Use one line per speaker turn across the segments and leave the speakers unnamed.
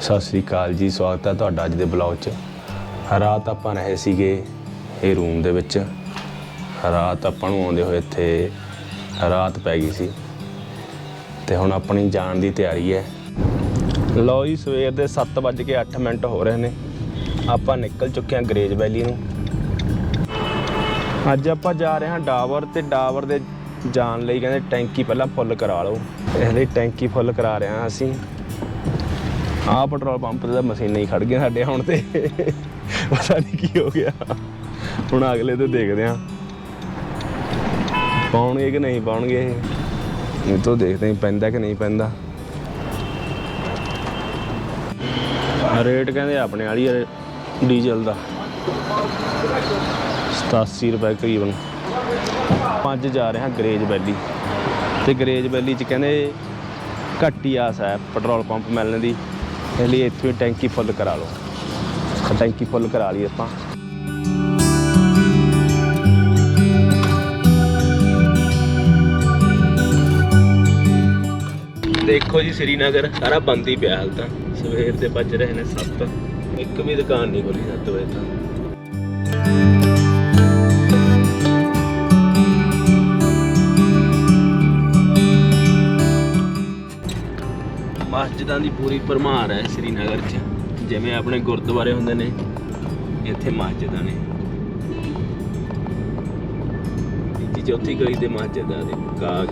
ਸਤਿ ਸ੍ਰੀ ਅਕਾਲ ਜੀ, ਸਵਾਗਤ ਹੈ ਤੁਹਾਡਾ ਅੱਜ ਦੇ ਬਲੌਗ 'ਚ। ਰਾਤ ਆਪਾਂ ਰਹੇ ਸੀਗੇ ਇਹ ਰੂਮ ਦੇ ਵਿੱਚ। ਰਾਤ ਆਪਾਂ ਨੂੰ ਆਉਂਦੇ ਹੋਏ ਇੱਥੇ ਰਾਤ ਪੈ ਗਈ ਸੀ। ਤੇ ਹੁਣ ਆਪਣੀ ਜਾਣ ਦੀ ਤਿਆਰੀ ਹੈ। ਲਓ ਜੀ, ਸਵੇਰ ਦੇ 7:08 ਮਿੰਟ ਹੋ ਰਹੇ ਨੇ। ਆਪਾਂ ਨਿਕਲ ਚੁੱਕੇ ਹਾਂ ਗਰੇਜ ਵੈਲੀ ਨੂੰ। ਅੱਜ ਆਪਾਂ ਜਾ ਰਹੇ ਹਾਂ ਡਾਵਰ ਤੇ ਡਾਵਰ ਦੇ ਜਾਣ ਲਈ ਕਹਿੰਦੇ ਟੈਂਕੀ ਪਹਿਲਾਂ ਫੁੱਲ ਕਰਾ ਲਓ। ਇਹਦੀ ਟੈਂਕੀ ਫੁੱਲ ਕਰਾ ਰਹੇ ਹਾਂ ਅਸੀਂ। ਆਹ ਪੈਟਰੋਲ ਪੰਪ ਤੇ ਤਾਂ ਮਸ਼ੀਨਾਂ ਹੀ ਖੜ ਗਈਆਂ ਸਾਡੇ ਹੁਣ ਤੇ। ਪਤਾ ਨਹੀਂ ਕੀ ਹੋ ਗਿਆ। ਹੁਣ ਅਗਲੇ ਤੋਂ ਦੇਖਦੇ ਹਾਂ। ਪਾਉਣਗੇ ਕਿ ਨਹੀਂ ਪਾਉਣਗੇ ਇਹ? ਤੋਂ ਦੇਖਦੇ ਹਾਂ, ਪੈਂਦਾ ਕਿ ਨਹੀਂ ਪੈਂਦਾ। ਰੇਟ ਕਹਿੰਦੇ ਆਪਣੇ ਵਾਲੀ ਹੈ ਡੀਜ਼ਲ ਦਾ। 87 ਰੁਪਏ ਕਰੀਬਨ। ਪੰਜ ਜਾ ਰਹੇ ਹਾਂ ਗਰੇਜ ਵੈਲੀ। ਤੇ ਗਰੇਜ ਵੈਲੀ ਚ ਕਹਿੰਦੇ ਘੱਟ ਹੀ ਆਸ ਹੈ ਪੈਟਰੋਲ ਪੰਪ ਮਿਲਣ ਦੀ। ਇਸ ਲਈ ਇੱਥੋਂ ਹੀ ਟੈਂਕੀ ਫੁੱਲ ਕਰਾ ਲਓ। ਟੈਂਕੀ ਫੁੱਲ ਕਰਾ ਲਈ ਆਪਾਂ। ਦੇਖੋ ਜੀ ਸ੍ਰੀਨਗਰ, ਸਾਰਾ ਬੰਦ ਹੀ ਪਿਆ ਹਾਲ ਤਾਂ। ਸਵੇਰ ਦੇ ਵੱਜ ਰਹੇ ਨੇ 7 ਇੱਕ ਵੀ ਦੁਕਾਨ ਨਹੀਂ ਖੁੱਲੀ 7 ਵਜੇ ਤੱਕ ਮਸਜਿਦਾਂ ਦੀ ਪੂਰੀ ਭਰਮਾਰ ਹੈ ਸ੍ਰੀਨਗਰ 'ਚ। ਜਿਵੇਂ ਆਪਣੇ ਗੁਰਦੁਆਰੇ ਹੁੰਦੇ ਨੇ, ਇੱਥੇ ਮਸਜਿਦਾਂ ਨੇ। ਤੀਜੀ ਚੌਥੀ ਗਲੀ ਦੇ ਮਸਜਿਦਾਂ ਦੇ ਕਾ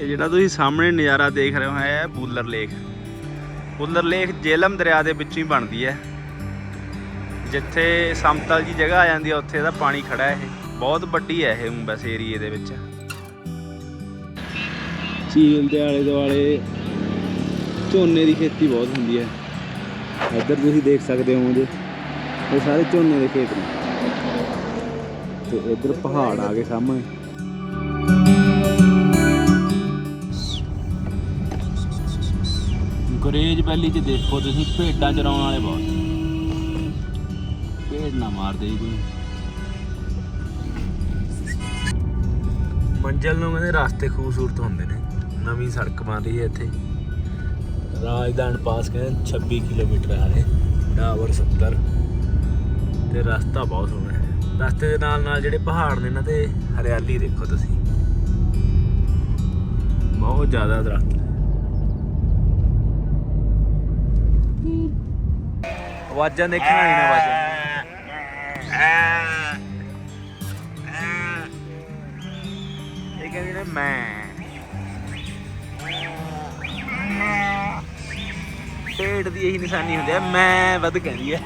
ਇਹ ਜਿਹੜਾ ਤੁਸੀਂ ਸਾਹਮਣੇ ਨਜ਼ਾਰਾ ਦੇਖ ਰਹੇ ਹੋ ਹੈ ਬੂਲਰ ਲੇਕ। ਬੂਲਰ ਲੇਕ ਜੇਲਮ ਦਰਿਆ ਦੇ ਵਿੱਚੋਂ ਹੀ ਬਣਦੀ ਹੈ। ਜਿੱਥੇ ਸਮਤਲ ਜੀ ਜਗ੍ਹਾ ਆ ਜਾਂਦੀ ਹੈ, ਉੱਥੇ ਇਹਦਾ ਪਾਣੀ ਖੜਾ ਹੈ। ਇਹ ਬਹੁਤ ਵੱਡੀ ਹੈ ਇਹ ਊਂ ਵੈਸੇ ਏਰੀਏ ਦੇ ਵਿੱਚ। ਝੀਲ ਦੇ ਆਲੇ ਦੁਆਲੇ ਝੋਨੇ ਦੀ ਖੇਤੀ ਬਹੁਤ ਹੁੰਦੀ ਹੈ। ਇੱਧਰ ਤੁਸੀਂ ਦੇਖ ਸਕਦੇ ਹੋ ਜੇ ਇਹ ਸਾਰੇ ਝੋਨੇ ਦੇ ਖੇਤ ਨੇ। ਤੇ ਇੱਧਰ ਪਹਾੜ ਆ ਗਏ ਸਾਹਮਣੇ। ਗੁਰੇਜ ਵੈਲੀ 'ਚ ਦੇਖੋ ਤੁਸੀਂ ਭੇਡਾਂ ਚਰਾਉਣ ਵਾਲੇ ਬਹੁਤ ਭੇਡ ਨਾ ਮਾਰਦੇ ਜੀ ਕੋਈ। ਮੰਜ਼ਲ ਨੂੰ ਕਹਿੰਦੇ ਰਸਤੇ ਖੂਬਸੂਰਤ ਹੁੰਦੇ ਨੇ। ਨਵੀਂ ਸੜਕ ਬਣ ਰਹੀ ਹੈ ਇੱਥੇ। ਰਾਜਦਾਨ ਪਾਸ ਕਹਿੰਦੇ 26 ਕਿਲੋਮੀਟਰ ਆ ਰਹੇ ਡਾਵਰ 70 ਤੇ ਰਸਤਾ ਬਹੁਤ ਸੋਹਣਾ ਹੈ। ਰਸਤੇ ਦੇ ਨਾਲ ਨਾਲ ਜਿਹੜੇ ਪਹਾੜ ਨੇ ਨਾ ਤੇ ਹਰਿਆਲੀ ਦੇਖੋ ਤੁਸੀਂ। ਬਹੁਤ ਜ਼ਿਆਦਾ ਦਰਖਤ ਆਵਾਜ਼ਾਂ ਦੇਖਣਾ ਨਹੀਂ ਨਾ ਆਵਾਜ਼ਾਂ। ਇਹ ਕਹਿੰਦੇ ਨੇ ਮੈਂ। ਪੇਟ ਦੀ ਇਹੀ ਨਿਸ਼ਾਨੀ ਹੁੰਦੀ ਹੈ, ਮੈਂ ਵੱਧ ਕਹਿੰਦੀ ਹੈ।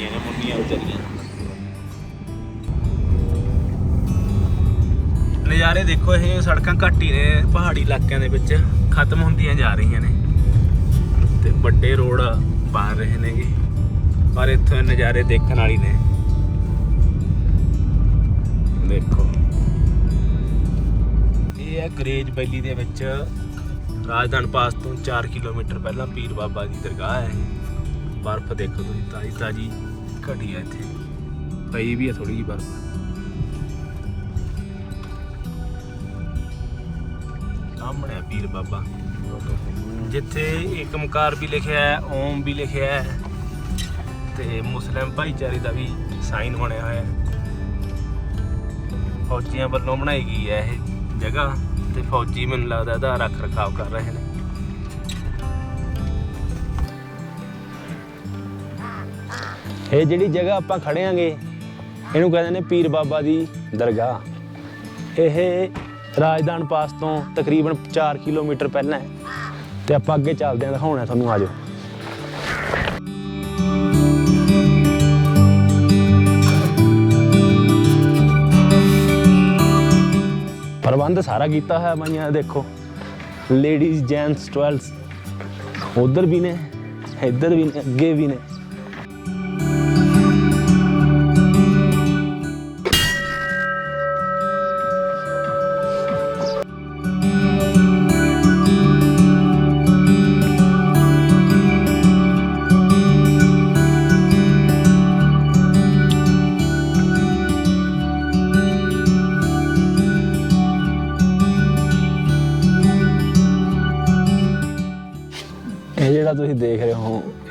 ਨੇ ਮੁੰਨੀਆਂ ਵਿਚਾਰੀਆਂ। ਨਜ਼ਾਰੇ ਦੇਖੋ, ਇਹ ਸੜਕਾਂ ਘੱਟ ਹੀ ਨੇ, ਪਹਾੜੀ ਇਲਾਕਿਆਂ ਦੇ ਵਿੱਚ ਖਤਮ ਹੁੰਦੀਆਂ ਜਾ ਰਹੀਆਂ ਨੇ। ਤੇ ਵੱਡੇ ਰੋਡ ਬਣ ਰਹੇ ਨੇਗੇ। ਪਰ ਇੱਥੋਂ ਨਜ਼ਾਰੇ ਦੇਖਣ ਵਾਲੀ ਨੇ। ਦੇਖੋ। ਇਹ ਹੈ ਗਰੇਜ ਵੈਲੀ ਦੇ ਵਿੱਚ ਰਾਜਧਾਨ ਪਾਸ ਤੋਂ 4 ਕਿਲੋਮੀਟਰ ਪਹਿਲਾਂ ਪੀਰ ਬਾਬਾ ਦੀ ਦਰਗਾਹ ਹੈ। ਬਰਫ਼ ਦੇਖੋ ਤੁਸੀਂ, ਤਾਜੀ ਤਾਜੀ ਘਟੀ ਹੈ ਇੱਥੇ। ਪਈ ਵੀ ਹੈ ਥੋੜੀ ਜਿਹੀ ਬਰਫ਼। ਸਾਹਮਣੇ ਪੀਰ ਬਾਬਾ। ਜਿੱਥੇ ਏਕ ਓਮਕਾਰ ਵੀ ਲਿਖਿਆ ਹੈ, ਓਮ ਵੀ ਲਿਖਿਆ ਹੈ। ਤੇ ਮੁਸਲਿਮ ਭਾਈਚਾਰੇ ਦਾ ਵੀ ਸਾਈਨ ਬਣਿਆ ਹੋਇਆ ਹੈ। ਫੌਜੀਆਂ ਵੱਲੋਂ ਬਣਾਈ ਗਈ ਹੈ ਇਹ ਜਗ੍ਹਾ ਤੇ ਫੌਜੀ ਮੈਨੂੰ ਲੱਗਦਾ ਇਹਦਾ ਰੱਖ ਰਖਾਵ ਕਰ ਰਹੇ ਨੇ। ਇਹ ਜਿਹੜੀ ਜਗ੍ਹਾ ਆਪਾਂ ਖੜੇ ਆਂਗੇ, ਇਹਨੂੰ ਕਹਿੰਦੇ ਨੇ ਪੀਰ ਬਾਬਾ ਦੀ ਦਰਗਾਹ। ਇਹ ਰਾਜਦਾਨ ਪਾਸ ਤੋਂ ਤਕਰੀਬਨ 4 ਕਿਲੋਮੀਟਰ ਪਹਿਲਾਂ ਹੈ। ਤੇ ਆਪਾਂ ਅੱਗੇ ਚੱਲਦੇ ਆਂ ਦਿਖਾਉਣਾ ਤੁਹਾਨੂੰ ਆਜੋ ਪ੍ਰਬੰਧ ਸਾਰਾ ਕੀਤਾ ਹੋਇਆ ਬਾਈਆਂ ਦੇਖੋ। ਲੇਡੀਜ਼ ਜੈਂਟਸ 12 ਉਧਰ ਵੀ ਨੇ, ਇੱਧਰ ਵੀ ਨੇ, ਅੱਗੇ ਵੀ ਨੇ।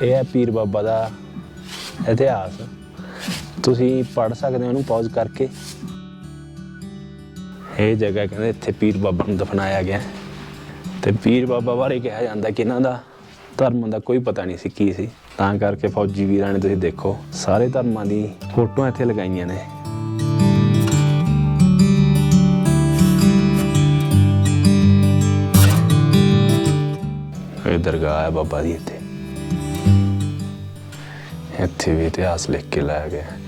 ਇਹ ਹੈ ਪੀਰ ਬਾਬਾ ਦਾ ਇਤਿਹਾਸ। ਤੁਸੀਂ ਪੜ ਸਕਦੇ ਹੋ ਉਹਨੂੰ ਪੌਜ਼ ਕਰਕੇ। ਇਹ ਜਗ੍ਹਾ ਕਹਿੰਦੇ ਇੱਥੇ ਪੀਰ ਬਾਬਾ ਨੂੰ ਦਫਨਾਇਆ ਗਿਆ। ਹੈ। ਤੇ ਪੀਰ ਬਾਬਾ ਬਾਰੇ ਕਿਹਾ ਜਾਂਦਾ ਕਿ ਇਹਨਾਂ ਦਾ ਧਰਮ ਦਾ ਕੋਈ ਪਤਾ ਨਹੀਂ ਸੀ ਕੀ ਸੀ। ਤਾਂ ਕਰਕੇ ਫੌਜੀ ਵੀਰਾਂ ਨੇ ਤੁਸੀਂ ਦੇਖੋ, ਸਾਰੇ ਧਰਮਾਂ ਦੀ ਫੋਟੋਆਂ ਇੱਥੇ ਲਗਾਈਆਂ ਨੇ। ਇਹ ਦਰਗਾਹ ਹੈ ਬਾਬਾ ਦੀ ਇੱਥੇ। ਇੱਥੇ ਵੀ ਇਤਿਹਾਸ ਲਿਖ ਕੇ ਲਾਇਆ ਗਿਆ ਹੈ।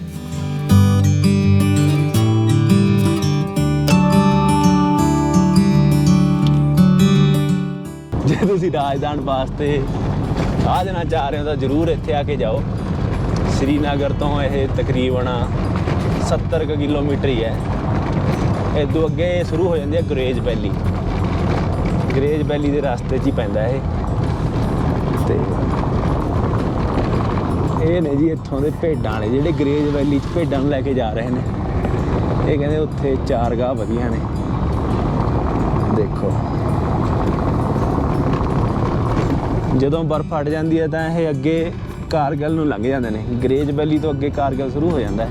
ਜੇ ਤੁਸੀਂ ਰਾਜਦਾਨ ਵਾਸਤੇ ਆ ਜਾਣਾ ਚਾਹ ਰਹੇ ਹੋ ਤਾਂ ਜਰੂਰ ਇੱਥੇ ਆ ਕੇ ਜਾਓ। ਸ੍ਰੀਨਗਰ ਤੋਂ ਇਹ ਤਕਰੀਬਨ 70 ਕੁ ਕਿਲੋਮੀਟਰ ਹੀ ਹੈ। ਇਹ ਤੋਂ ਅੱਗੇ ਸ਼ੁਰੂ ਹੋ ਜਾਂਦੀ ਹੈ ਗੁਰੇਜ ਵੈਲੀ। ਗਰੇਜ ਵੈਲੀ ਦੇ ਰਸਤੇ 'ਚ ਹੀ ਪੈਂਦਾ ਇਹ। ਤੇ ਇਹ ਨੇ ਜੀ ਇੱਥੋਂ ਦੇ ਭੇਡਾਂ ਨੇ ਜਿਹੜੇ ਗਰੇਜ ਵੈਲੀ 'ਚ ਭੇਡਾਂ ਨੂੰ ਲੈ ਕੇ ਜਾ ਰਹੇ ਨੇ। ਇਹ ਕਹਿੰਦੇ ਉੱਥੇ ਚਾਰ ਗਾਹ ਵਧੀਆ ਨੇ। ਦੇਖੋ। ਜਦੋਂ ਬਰਫ਼ ਹਟ ਜਾਂਦੀ ਹੈ ਤਾਂ ਇਹ ਅੱਗੇ ਕਾਰਗਲ ਨੂੰ ਲੰਘ ਜਾਂਦੇ ਨੇ। ਗਰੇਜ ਵੈਲੀ ਤੋਂ ਅੱਗੇ ਕਾਰਗਲ ਸ਼ੁਰੂ ਹੋ ਜਾਂਦਾ ਹੈ।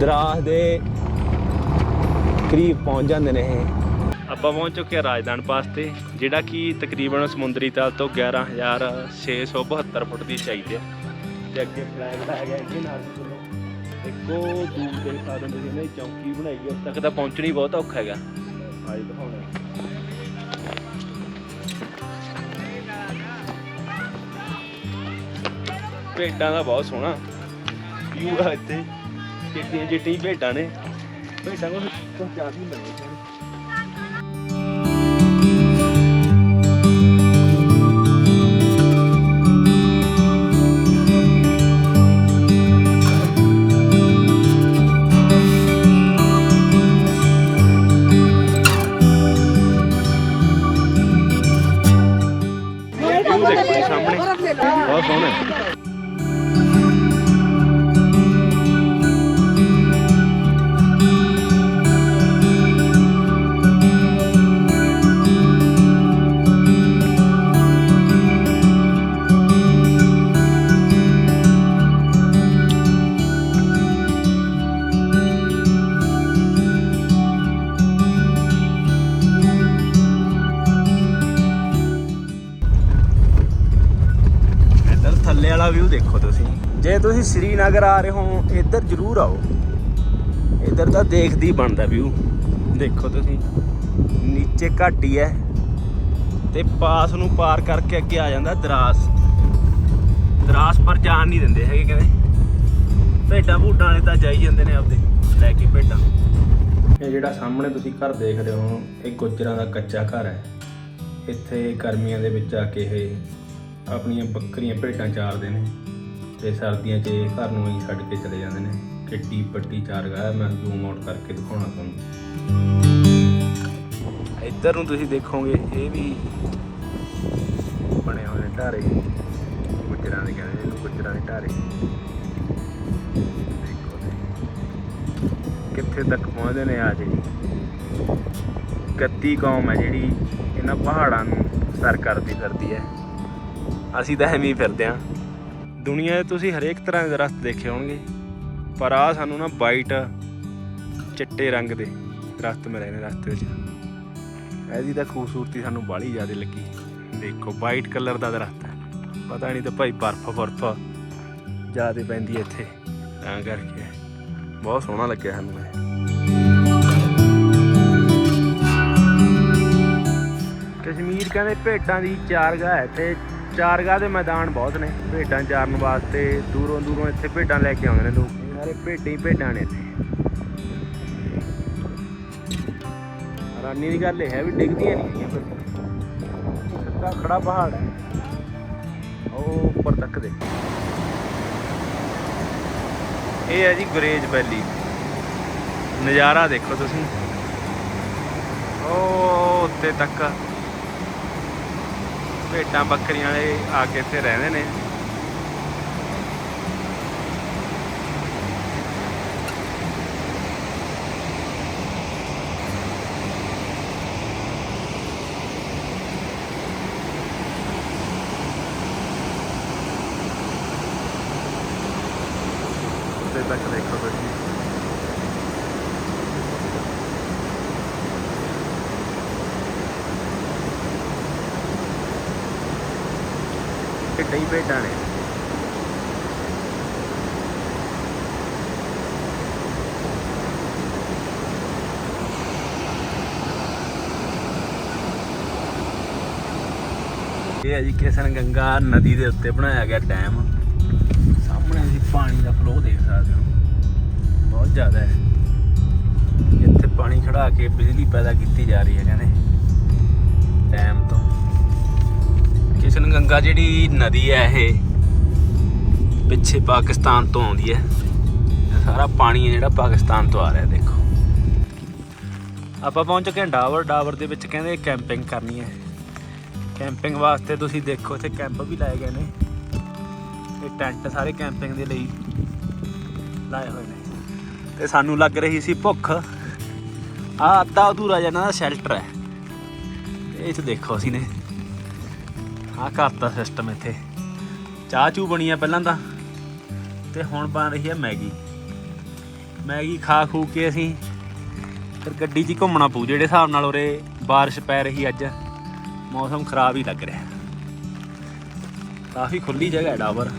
ਦਰਾਹ ਦੇ ਕਰੀਬ ਪਹੁੰਚ ਜਾਂਦੇ ਨੇ ਇਹ। ਆਪਾਂ ਪਹੁੰਚ ਚੁੱਕੇ ਹਾਂ ਰਾਜਦਾਨ ਪਾਸ ਤੇ ਜਿਹੜਾ ਕਿ ਤਕਰੀਬਨ ਸਮੁੰਦਰੀ ਤਲ ਤੋਂ 11672 ਫੁੱਟ ਦੀ ਤੇ ਹੈ ਤੇ ਅੱਗੇ ਫਲੈਗ ਲਾਇਆ ਗਿਆ ਇਹਦੇ ਨਾਲ ਦੀ ਇੱਕੋ ਦੂਰ ਦੇ ਸਾਧਨ ਦੀ ਇਹਨੇ ਚੌਂਕੀ ਬਣਾਈ ਹੈ ਉੱਥੇ ਤੱਕ ਤਾਂ ਪਹੁੰਚਣੀ ਬਹੁਤ ਔਖਾ ਹੈਗਾ। ਆਜ ਦਿਖਾਉਣਾ ਭੇਡਾਂ ਦਾ ਬਹੁਤ ਸੋਹਣਾ। ਵਿਊ ਆ ਇੱਥੇ? ਚਿੱਟੀਆਂ ਚਿੱਟੀਆਂ ਭੇਡਾਂ ਨੇ। ਭੇਡਾਂ ਕੋਲ ਕੁਝ ਜ਼ਿਆਦਾ ਹੀ ਮਿਲਦੇ ਵਿਊ ਦੇਖੋ ਤੁਸੀਂ। ਜੇ ਤੁਸੀਂ ਸ੍ਰੀਨਗਰ ਆ ਰਹੇ ਹੋ, ਇੱਧਰ ਜ਼ਰੂਰ ਆਓ। ਇੱਧਰ ਤਾਂ ਦੇਖਦੀ ਬਣਦਾ ਵਿਊ ਦੇਖੋ ਤੁਸੀਂ, ਨੀਚੇ ਘਾਟੀ ਹੈ ਤੇ ਪਾਸ ਨੂੰ ਪਾਰ ਕਰਕੇ ਅੱਗੇ ਆ ਜਾਂਦਾ ਦਰਾਸ। ਦਰਾਸ ਪਰ ਜਾਣ ਨਹੀਂ ਦਿੰਦੇ ਹੈਗੇ ਕਹਿੰਦੇ ਭੇਡਾਂ ਭੂਡਾਂ ਵਾਲੇ ਤਾਂ ਜਾਈ ਜਾਂਦੇ ਨੇ ਆਪਦੇ, ਲੈ ਕੇ ਭੇਡਾਂ। ਇਹ ਜਿਹੜਾ ਸਾਹਮਣੇ ਤੁਸੀਂ ਘਰ ਦੇਖ ਰਹੇ ਹੋ, ਇਹ ਗੁੱਜਰਾਂ ਦਾ ਕੱਚਾ ਘਰ ਹੈ। ਇੱਥੇ ਗਰਮੀਆਂ ਦੇ ਵਿੱਚ ਆ ਕੇ ਇਹ ਆਪਣੀਆਂ ਬੱਕਰੀਆਂ ਭੇਡਾਂ ਚਾਰਦੇ ਨੇ ਤੇ ਸਰਦੀਆਂ 'ਚ ਇਹ ਘਰ ਨੂੰ ਹੀ ਛੱਡ ਕੇ ਚਲੇ ਜਾਂਦੇ ਨੇ। ਕਿੱਡੀ ਪੱਟੀ ਚਾਰ ਗਾ ਮੈਂ ਜ਼ੂਮ ਆਊਟ ਕਰਕੇ ਦਿਖਾਉਣਾ ਤੁਹਾਨੂੰ। ਇੱਧਰ ਨੂੰ ਤੁਸੀਂ ਦੇਖੋਗੇ, ਇਹ ਵੀ ਬਣੇ ਹੋਏ ਨੇ ਢਾਰੇ। ਗੁੱਜਰਾਂ ਦੇ ਕਹਿੰਦੇ ਇਹਨੂੰ ਗੁੱਜਰਾਂ ਦੇ ਢਾਰੇ। ਕਿੱਥੇ ਤੱਕ ਪਹੁੰਚਦੇ ਨੇ ਆ ਜੀ ਗੱਤੀ ਕੌਮ ਹੈ ਜਿਹੜੀ ਇਹਨਾਂ ਪਹਾੜਾਂ ਨੂੰ ਸਰ ਕਰਦੀ ਫਿਰਦੀ ਹੈ। ਅਸੀਂ ਤਾਂ ਐਵੇਂ ਹੀ ਫਿਰਦੇ ਹਾਂ। ਦੁਨੀਆ 'ਤੇ ਤੁਸੀਂ ਹਰੇਕ ਤਰ੍ਹਾਂ ਦੇ ਦਰਖਤ ਦੇਖੇ ਹੋਣਗੇ, ਪਰ ਆ ਸਾਨੂੰ ਨਾ ਵਾਈਟ ਚਿੱਟੇ ਰੰਗ ਦੇ ਦਰਖਤ ਮਿਲੇ ਨੇ ਰਸਤੇ ਵਿੱਚ। ਇਹਦੀ ਤਾਂ ਖੂਬਸੂਰਤੀ ਸਾਨੂੰ ਬਾਹਲੀ ਜ਼ਿਆਦਾ ਲੱਗੀ। ਦੇਖੋ ਵਾਈਟ ਕਲਰ ਦਾ ਦਰਖਤ ਹੈ। ਪਤਾ ਨਹੀਂ ਤਾਂ ਭਾਈ ਬਰਫ਼ ਬਰਫ਼ ਜ਼ਿਆਦਾ ਪੈਂਦੀ ਹੈ ਇੱਥੇ। ਤਾਂ ਕਰਕੇ ਬਹੁਤ ਸੋਹਣਾ ਲੱਗਿਆ ਸਾਨੂੰ ਇਹ। ਕਸ਼ਮੀਰ ਕਹਿੰਦੇ ਭੇਡਾਂ ਦੀ ਚਾਰਗਾਹ ਹੈ ਤੇ ਚਾਰਗਾਹ ਦੇ ਮੈਦਾਨ ਬਹੁਤ ਨੇ, ਭੇਡਾਂ ਚਾਰਨ ਵਾਸਤੇ ਦੂਰੋਂ ਦੂਰੋਂ ਇੱਥੇ ਭੇਡਾਂ ਲੈ ਕੇ ਆਉਂਦੇ ਨੇ ਲੋਕ। ਸਾਰੇ ਭੇਡਾਂ ਹੀ ਭੇਡਾਂ ਨੇ ਇੱਥੇ। ਰਾਨੀ ਦੀ ਗੱਲ ਇਹ ਹੈ ਵੀ ਡਿੱਗਦੀਆਂ ਨਹੀਂ ਹੈਗੀਆਂ ਫਿਰ। ਸਿੱਧਾ ਖੜਾ ਪਹਾੜ ਹੈ। ਉਹ ਉੱਪਰ ਤੱਕ ਦੇ। ਇਹ ਹੈ ਜੀ ਗੁਰੇਜ ਵੈਲੀ। ਨਜ਼ਾਰਾ ਦੇਖੋ ਤੁਸੀਂ। ਉਹ ਉੱਤੇ ਤੱਕ। ਭੇਡਾਂ ਬੱਕਰੀਆਂ ਵਾਲੇ ਆ ਕੇ ਇੱਥੇ ਰਹਿੰਦੇ ਨੇ।
ਉੱਤੇ ਤੱਕ ਦੇਖ। ਹੀ ਭੇਡਾਂ ਨੇ। ਇਹ ਹੈ ਜੀ ਕਿਸ਼ਨ ਗੰਗਾ ਨਦੀ ਦੇ ਉੱਤੇ ਬਣਾਇਆ ਗਿਆ ਡੈਮ। ਸਾਹਮਣੇ ਤੁਸੀਂ ਪਾਣੀ ਦਾ ਫਲੋ ਦੇਖ ਸਕਦੇ ਹੋ। ਬਹੁਤ ਜ਼ਿਆਦਾ ਹੈ। ਇੱਥੇ ਪਾਣੀ ਖੜਾ ਕੇ ਬਿਜਲੀ ਪੈਦਾ ਕੀਤੀ ਜਾ ਰਹੀ ਹੈ ਕਹਿੰਦੇ। ਡੈਮ ਤੋਂ। ਕਿਸ਼ਨ ਗੰਗਾ ਜਿਹੜੀ ਨਦੀ ਹੈ ਇਹ ਪਿੱਛੇ ਪਾਕਿਸਤਾਨ ਤੋਂ ਆਉਂਦੀ ਹੈ। ਸਾਰਾ ਪਾਣੀ ਹੈ ਜਿਹੜਾ ਪਾਕਿਸਤਾਨ ਤੋਂ ਆ ਰਿਹਾ, ਦੇਖੋ। ਆਪਾਂ ਪਹੁੰਚ ਗਏ ਡਾਵਰ ਡਾਵਰ ਦੇ ਵਿੱਚ ਕਹਿੰਦੇ ਕੈਂਪਿੰਗ ਕਰਨੀ ਹੈ। ਕੈਂਪਿੰਗ ਵਾਸਤੇ ਤੁਸੀਂ ਦੇਖੋ, ਇੱਥੇ ਕੈਂਪ ਵੀ ਲਾਏ ਗਏ ਨੇ। ਇਹ ਟੈਂਟ ਸਾਰੇ ਕੈਂਪਿੰਗ ਦੇ ਲਈ ਲਾਏ ਹੋਏ ਨੇ। ਤੇ ਸਾਨੂੰ ਲੱਗ ਰਹੀ ਸੀ ਭੁੱਖ। ਆ ਅੱਧਾ ਅਧੂਰਾ ਜਿਹਾ ਇਹਨਾਂ ਦਾ ਸ਼ੈਲਟਰ ਹੈ। ਤੇ ਇਹ 'ਚ ਦੇਖੋ ਅਸੀਂ ਨੇ। ਆਹ ਘਰ ਦਾ ਸਿਸਟਮ ਇੱਥੇ। ਚਾਹ ਚੂ ਬਣੀ ਆ ਪਹਿਲਾਂ ਤਾਂ। ਤੇ ਹੁਣ ਬਣ ਰਹੀ ਆ ਮੈਗੀ। ਮੈਗੀ ਖਾ ਖੂ ਕੇ ਅਸੀਂ ਫਿਰ ਗੱਡੀ 'ਚ ਘੁੰਮਣਾ ਪਊ, ਜਿਹੜੇ ਹਿਸਾਬ ਨਾਲ ਉਰੇ ਬਾਰਿਸ਼ ਪੈ ਰਹੀ ਅੱਜ। ਮੌਸਮ ਖਰਾਬ ਹੀ ਲੱਗ ਰਿਹਾ। ਕਾਫੀ ਖੁੱਲੀ ਜਗ੍ਹਾ ਹੈ ਡਾਬਰ।